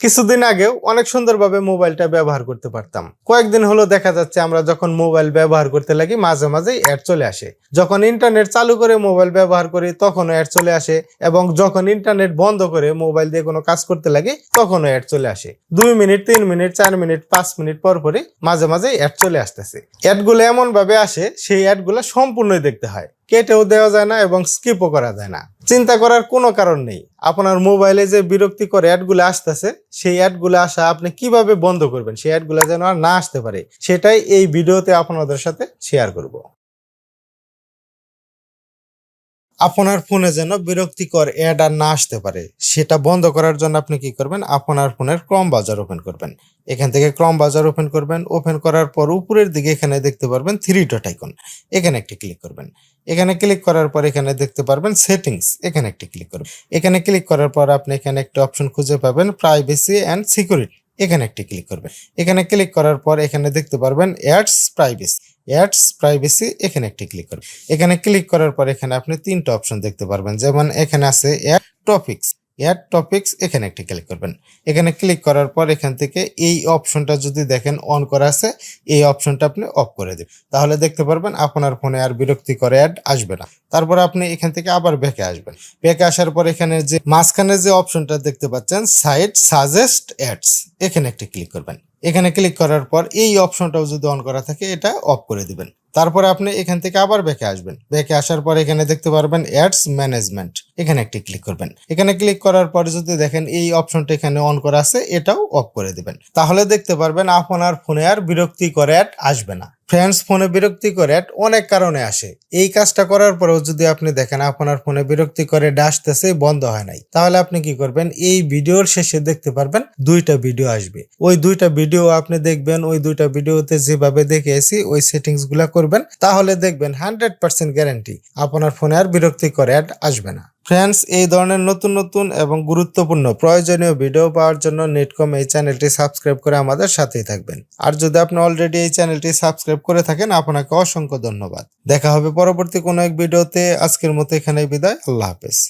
কিছুদিন আগেও অনেক সুন্দরভাবে মোবাইলটা ব্যবহার করতে পারতাম। কয়েকদিন হলো দেখা যাচ্ছে আমরা যখন মোবাইল ব্যবহার করতে লাগি, মাঝে মাঝেই অ্যাড চলে আসে। যখন ইন্টারনেট চালু করে মোবাইল ব্যবহার করি, তখনও অ্যাড চলে আসে এবং যখন ইন্টারনেট বন্ধ করে মোবাইল দিয়ে কোনো কাজ করতে লাগি, তখনও অ্যাড চলে আসে। দুই মিনিট, তিন মিনিট, চার মিনিট, পাঁচ মিনিট পর পরই মাঝে মাঝেই অ্যাড চলে আসতেছে। অ্যাডগুলো এমনভাবে আসে, সেই অ্যাডগুলো সম্পূর্ণই দেখতে হয়। কেটেও দেওয়া যায় না এবং স্কিপও করা যায় না। চিন্তা করার কোনো কারণ নেই। আপনার মোবাইলে যে বিরক্তিকর অ্যাডগুলো আসতেছে, সেই অ্যাডগুলো আসা আপনি কীভাবে বন্ধ করবেন? সেই অ্যাডগুলো যেন আর না আসতে পারে। সেটাই এই ভিডিওতে আপনাদের সাথে শেয়ার করব। আপনার ফোনে যেন বিরক্তিকর অ্যাড আর না আসতে পারে, সেটা বন্ধ করার জন্য আপনি কি করবেন? আপনার ফোনের ক্রম বাজার ওপেন করবেন। এখান থেকে ক্রম বাজার ওপেন করবেন। ওপেন করার পর উপরের দিকে এখানে দেখতে পারবেন থ্রি ডট আইকন এখানে একটি ক্লিক করবেন। এখানে ক্লিক করার পর এখানে দেখতে পারবেন সেটিংস এখানে একটি ক্লিক করবেন। এখানে ক্লিক করার পর আপনি এখানে একটা অপশন খুঁজে পাবেন প্রাইভেসি অ্যান্ড সিকিউরিটি এখানে একটি ক্লিক করবেন। এখানে ক্লিক করার পর এখানে দেখতে পারবেন অ্যাডস প্রাইভেসি অ্যাডস প্রাইভেসি এখানে একটি ক্লিক করবেন। এখানে ক্লিক করার পর এখানে আপনি তিনটা অপশন দেখতে পারবেন। যেমন এখানে আছে অ্যাড টপিক্স অ্যাড টপিক্স এখানে একটি ক্লিক করবেন। এখানে ক্লিক করার পর এখান থেকে এই অপশনটা যদি দেখেন অন করা আছে, এই অপশনটা আপনি অফ করে দেবেন তাহলে দেখতে পারবেন আপনার ফোনে আর বিরক্তিকর অ্যাড আসবে না। তারপর আপনি এখান থেকে আবার ব্যাকে আসবেন। ব্যাকে আসার পর এখানে যে মাঝখানে যে অপশনটা দেখতে পাচ্ছেন সাইট সাজেস্ট অ্যাডস এখানে একটি ক্লিক করবেন। এখানে ক্লিক করার পর এই অপশনটাও যদি অন করা থাকে, এটা অফ করে দিবেন। তারপরে আপনি এখান থেকে আবার ব্যাকে আসবেন। ব্যাকে আসার পর এখানে দেখতে পারবেন অ্যাডস ম্যানেজমেন্ট এখানে একটি ক্লিক করবেন। এখানে ক্লিক করার পর যদি দেখেন এই অপশনটা এখানে অন করা আছে, এটাও অফ করে দিবেন। তাহলে দেখতে পারবেন আপনার ফোনে আর বিরক্তিকর অ্যাড আসবে না। ফ্রেন্ডস ফোনে বিরক্তিকর অ্যাড অনেক কারণে আসে। এই কাজটা করার পরেও যদি আপনি দেখেন আপনার ফোনে বিরক্তিকর অ্যাড আসতেছে, বন্ধ হয় নাই, তাহলে আপনি কি করবেন? এই ভিডিওর শেষে দেখতে পারবেন দুইটা ভিডিও আসবে। ওই দুইটা ভিডিও আপনি দেখবেন, ওই দুইটা ভিডিওতে যেভাবে দেখেছি, ওই সেটিংসগুলা করবেন, তাহলে দেখবেন হান্ড্রেড পার্সেন্ট গ্যারান্টি আপনার ফোনে আর বিরক্তিকর অ্যাড আসবে না। ফ্রেন্ডস এই ধরনের নতুন নতুন এবং গুরুত্বপূর্ণ প্রয়োজনীয় ভিডিও পাওয়ার জন্য নেটকম এই চ্যানেলটি সাবস্ক্রাইব করে আমাদের সাথেই থাকবেন। আর যদি আপনি অলরেডি এই চ্যানেলটি সাবস্ক্রাইব করে থাকেন, আপনাকে অসংখ্য ধন্যবাদ। দেখা হবে পরবর্তী কোনো এক ভিডিওতে আজকের মতো এখানে বিদায়। আল্লাহ হাফেজ।